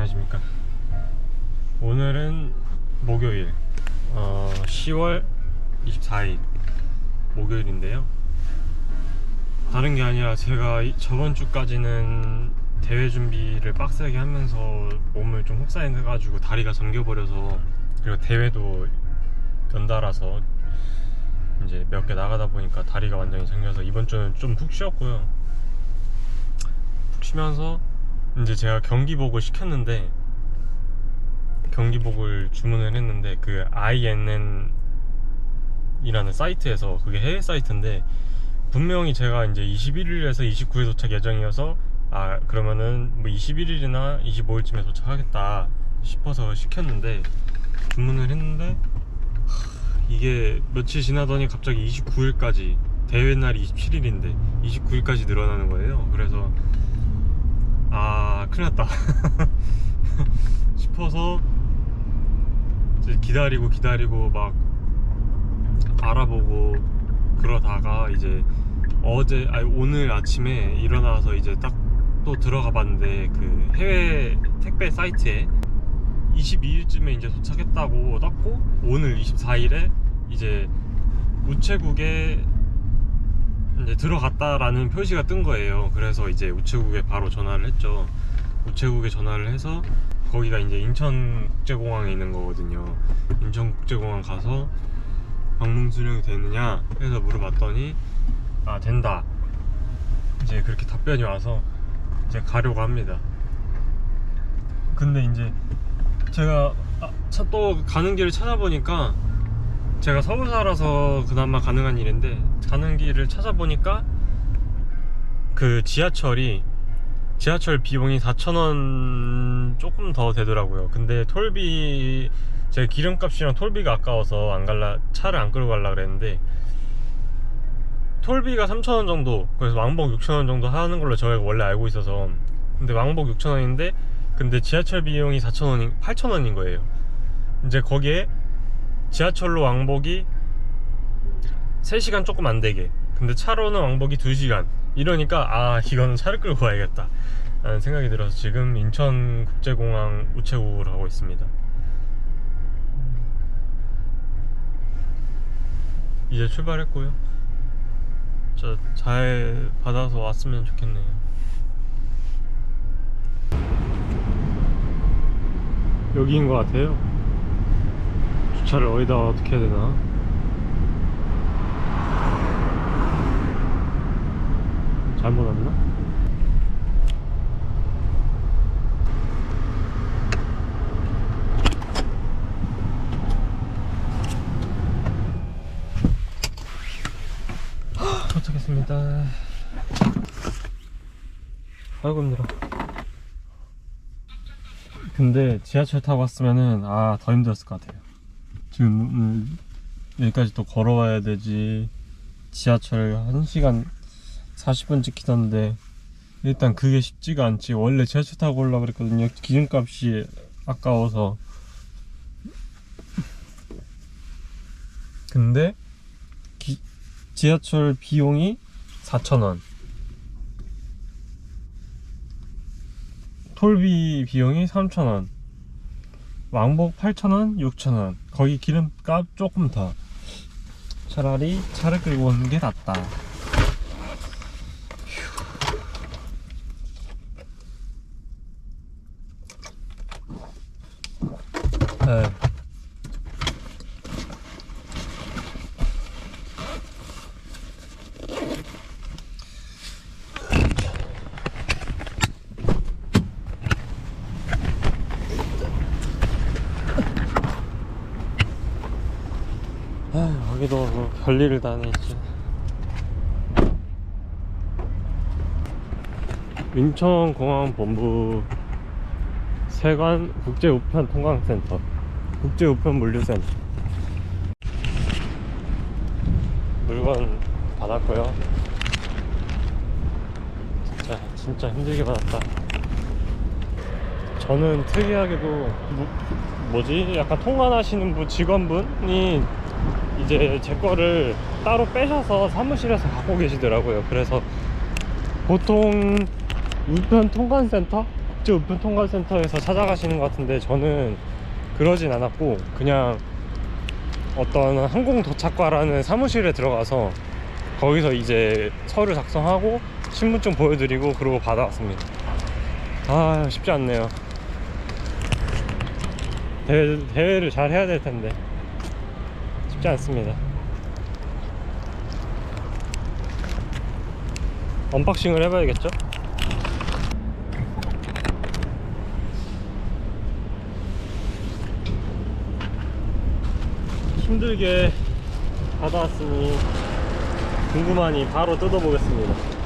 안녕하십니까. 오늘은 목요일 어, 10월 24일 목요일인데요. 다른 게 아니라 제가 이- 저번 주까지는 대회 준비를 빡세게 하면서 몸을 좀 혹사해가지고 다리가 잠겨버려서 그리고 대회도 연달아서 이제 몇 개 나가다 보니까 다리가 완전히 잠겨서 이번 주는 좀 푹 쉬었고요. 푹 쉬면서 이제 제가 경기복을 시켰는데 경기복을 주문을 했는데 그 INN 이라는 사이트에서 그게 해외 사이트인데 분명히 제가 이제 21일에서 29일 도착 예정이어서 아 그러면은 뭐 21일이나 25일쯤에 도착하겠다 싶어서 시켰는데 주문을 했는데 하, 이게 며칠 지나더니 갑자기 29일까지 대회 날이 27일인데 29일까지 늘어나는 거예요. 그래서 아 큰일 났다. 싶어서 기다리고 기다리고 막 알아보고 그러다가 이제 어제 아니 오늘 아침에 일어나서 이제 딱 또 들어가 봤는데 그 해외 택배 사이트에 22일쯤에 이제 도착했다고 떴고 오늘 24일에 이제 우체국에 이제 들어갔다라는 표시가 뜬 거예요. 그래서 이제 우체국에 바로 전화를 했죠. 우체국에 전화를 해서 거기가 이제 인천국제공항에 있는 거거든요. 인천국제공항 가서 방문 수령이 되느냐 해서 물어봤더니 아 된다. 이제 그렇게 답변이 와서 이제 가려고 합니다. 근데 이제 제가 아, 차- 또 가는 길을 찾아보니까 제가 서울 살아서 그나마 가능한 일인데 가는 길을 찾아보니까 그 지하철이 지하철 비용이 4,000원 조금 더 되더라고요. 근데 톨비 제 기름값이랑 톨비가 아까워서 안 갈라 차를 안 끌고 갈라 그랬는데 톨비가 3,000원 정도 그래서 왕복 6,000원 정도 하는 걸로 저희가 원래 알고 있어서 근데 왕복 6,000원인데 근데 지하철 비용이 4,000원인 8,000원인 거예요. 이제 거기에 지하철로 왕복이 3시간 조금 안 되게. 근데 차로는 왕복이 2시간. 이러니까 아 이거는 차를 끌고 가야겠다. 라는 생각이 들어서 지금 인천국제공항 우체국으로 가고 있습니다. 이제 출발했고요. 저잘 받아서 왔으면 좋겠네요. 여기인 것 같아요 주차를 어디다 어떻게 해야 되나? 잘못 왔나? 도착했습니다. 아이고 힘들어. 근데 지하철 타고 왔으면은 아 더 힘들었을 것 같아요 지금 음, 여기까지 또 걸어와야 되지. 지하철 1시간 40분 찍히던데 일단 그게 쉽지가 않지. 원래 지하철 타고 올라 그랬거든요. 기름값이 아까워서. 근데 기- 지하철 비용이 4,000원. 톨비 비용이 3,000원. 왕복 8,000원, 6,000원 거기 기름값 조금 더. 차라리 차를 끌고 오는 게 낫다. 네. 아 여기도 뭐 별일을 다 하네 진짜 인천공항본부 세관 국제우편 통강센터 국제우편 물류센터. 물건 받았고요. 진짜 진짜 힘들게 받았다. 저는 특이하게도 뭐, 뭐지? 약간 통관하시는 분 직원분이 이제 제 거를 따로 빼셔서 사무실에서 갖고 계시더라고요. 그래서 보통 우편 통관센터 국제 우편 통관센터에서 찾아가시는 것 같은데 저는 그러진 않았고 그냥 어떤 항공 도착과라는 사무실에 들어가서 거기서 이제 서류 작성하고 신분증 보여드리고 그러고 받아왔습니다. 아 쉽지 않네요. 대회, 대회를 잘 해야 될 텐데 쉽지 않습니다. 언박싱을 해봐야겠죠? 힘들게 받아왔으니 궁금하니 바로 뜯어보겠습니다.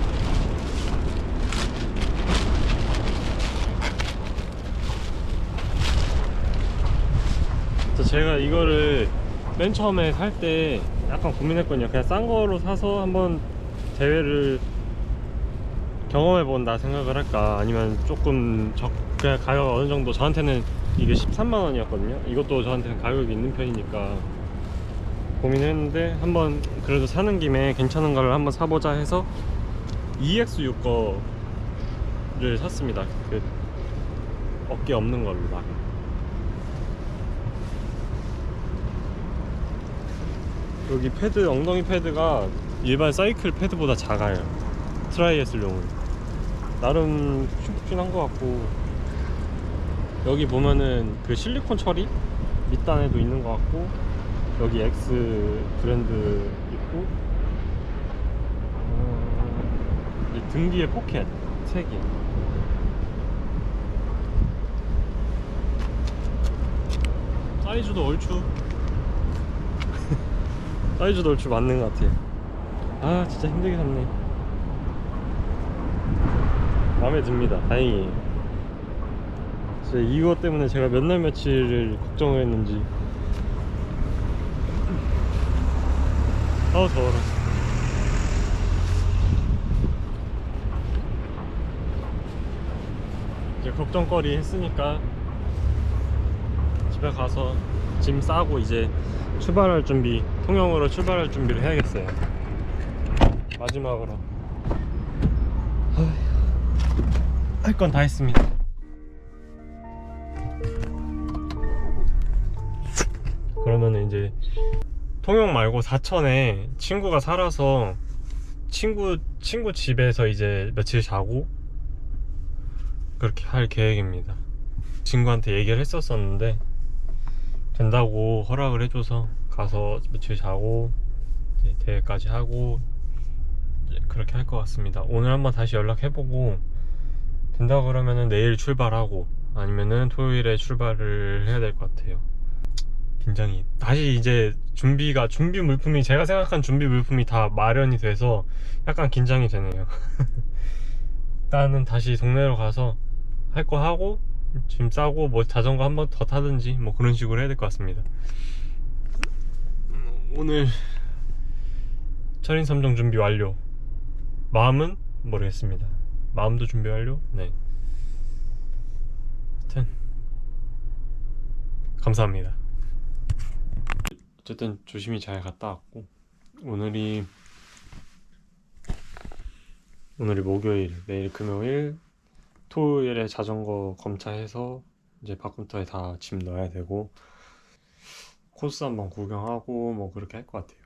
제가 이거를 맨 처음에 살 때 약간 고민했거든요. 그냥 싼 거로 사서 한번 대회를 경험해 본다 생각을 할까 아니면 조금 적 그냥 가격 어느 정도 저한테는 이게 13만 원이었거든요. 이것도 저한테는 가격이 있는 편이니까 고민했는데 한번 그래도 사는 김에 괜찮은 거를 한번 사보자 해서 EX6 거를 샀습니다. 그 어깨 없는 걸로 막. 여기 패드 엉덩이 패드가 일반 사이클 패드보다 작아요. 트라이애슬용은 나름 푹신푹신한 것 같고 여기 보면은 그 실리콘 처리 밑단에도 있는 것 같고 여기 X 브랜드 있고 어, 이등 뒤에 포켓 3개 사이즈도 얼추 사이즈도 얼추 맞는 것 같아. 아 진짜 힘들게 샀네. 마음에 듭니다. 다행히 진짜 이거 때문에 제가 몇 날 며칠을 걱정을 했는지. 아우 더워라. 이제 걱정거리 했으니까 집에 가서 짐 싸고 이제 출발할 준비 통영으로 출발할 준비를 해야겠어요. 마지막으로. 할 건 다 했습니다. 그러면 이제 통영 말고 사천에 친구가 살아서 친구 친구 집에서 이제 며칠 자고 그렇게 할 계획입니다. 친구한테 얘기를 했었었는데 된다고 허락을 해줘서 가서 며칠 자고 이제 대회까지 하고 그렇게 할 것 같습니다. 오늘 한번 다시 연락해보고 된다 그러면은 내일 출발하고 아니면은 토요일에 출발을 해야 될 것 같아요. 굉장히 다시 이제 준비가 준비 물품이 제가 생각한 준비 물품이 다 마련이 돼서 약간 긴장이 되네요. 일단은 다시 동네로 가서 할 거 하고 짐 싸고 뭐 자전거 한 번 더 타든지 뭐 그런 식으로 해야 될 것 같습니다. 오늘 철인 3종 준비 완료. 마음은 모르겠습니다. 마음도 준비 완료. 네. 하여튼 감사합니다. 어쨌든 조심히 잘 갔다 왔고 오늘이 오늘이 목요일 내일 금요일 토요일에 자전거 검차해서 이제 바꿈터에 다 짐 넣어야 되고 코스 한번 구경하고 뭐 그렇게 할 것 같아요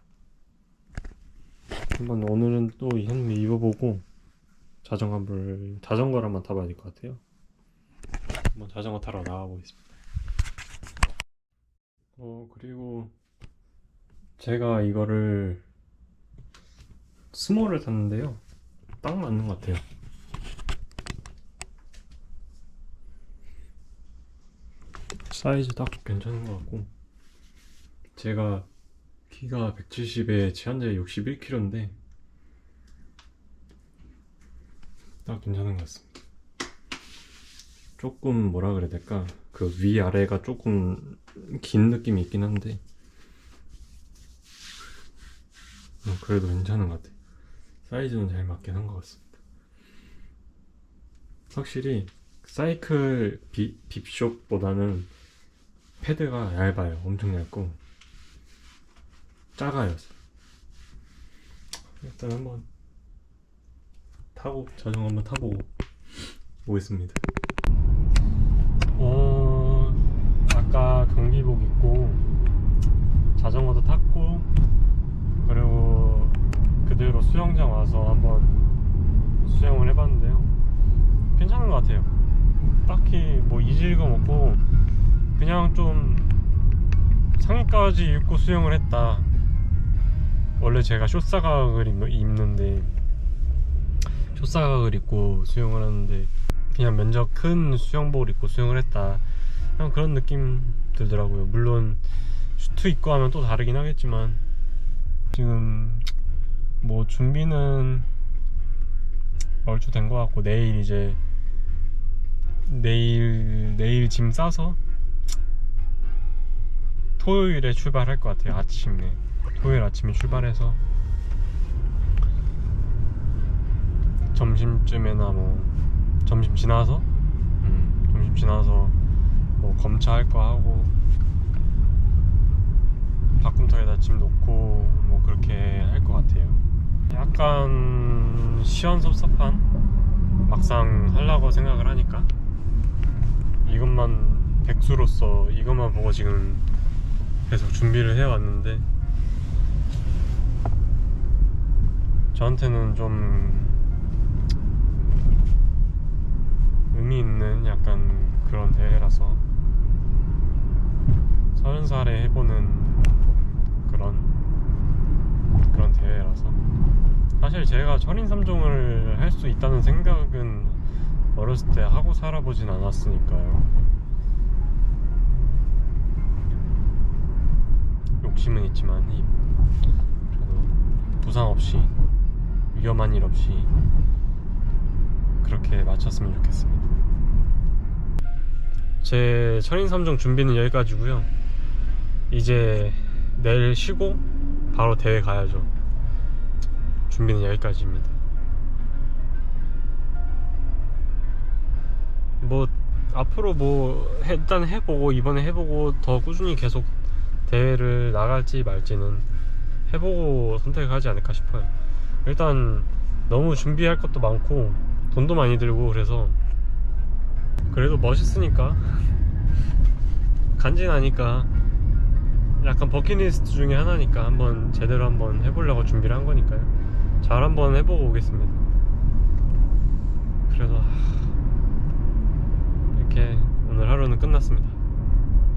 한번 오늘은 또 한번 입어보고 자전거를 자전거를 한번 타봐야 될 것 같아요 한번 자전거 타러 나가 보겠습니다 어 그리고 제가 이거를 스몰을 샀는데요. 딱 맞는 것 같아요. 사이즈 딱 괜찮은 것 같고 제가 키가 170에 제한자에 61kg인데 딱 괜찮은 것 같습니다. 조금 뭐라 그래야 될까 그 위아래가 조금 긴 느낌이 있긴 한데 어, 그래도 괜찮은 것 같아. 사이즈는 잘 맞긴 한 것 같습니다. 확실히 사이클 비, 빕숍보다는 패드가 얇아요. 엄청 얇고 작아요. 일단 한번 타고 자전거 한번 타보고 오겠습니다. 어, 아까 경기복 입고 자전거도 탔고 그리고 그대로 수영장 와서 한번 수영을 해봤는데요. 괜찮은 것 같아요. 딱히 뭐 잊을 거 없고 그냥 좀 상의까지 입고 수영을 했다. 원래 제가 숏사각을 입- 입는데 숏사각을 입고 수영을 하는데 그냥 면적 큰 수영복을 입고 수영을 했다. 그냥 그런 느낌 들더라고요. 물론 슈트 입고 하면 또 다르긴 하겠지만 지금 뭐 준비는 얼추 된 것 같고 내일 이제 내일 내일 짐 싸서 토요일에 출발할 것 같아요 아침에. 토요일 아침에 출발해서. 점심쯤에나 뭐 점심 지나서? 음, 점심 지나서 뭐 검차할 거 하고 바꿈터에다 짐 놓고 뭐 그렇게 할 것 같아요. 약간 시원섭섭한 막상 하려고 생각을 하니까 이것만 백수로서 이것만 보고 지금 계속 준비를 해왔는데 저한테는 좀 의미 있는 약간 그런 대회라서 서른 살에 해보는 그런 그런 대회라서 사실 제가 철인 3종을 할 수 있다는 생각은 어렸을 때 하고 살아보진 않았으니까요. 욕심은 있지만 이- 그래도 부상 없이 위험한 일 없이 그렇게 마쳤으면 좋겠습니다. 제 철인 3종 준비는 여기까지고요. 이제 내일 쉬고 바로 대회 가야죠. 준비는 여기까지입니다. 뭐 앞으로 뭐 해- 일단 해보고 이번에 해보고 더 꾸준히 계속 대회를 나갈지 말지는 해보고 선택하지 않을까 싶어요. 일단 너무 준비할 것도 많고 돈도 많이 들고 그래서 그래도 멋있으니까 간지나니까 약간 버킷리스트 중에 하나니까 한번 제대로 한번 해보려고 준비를 한 거니까요. 잘 한번 해보고 오겠습니다. 그래서 하, 이렇게 오늘 하루는 끝났습니다.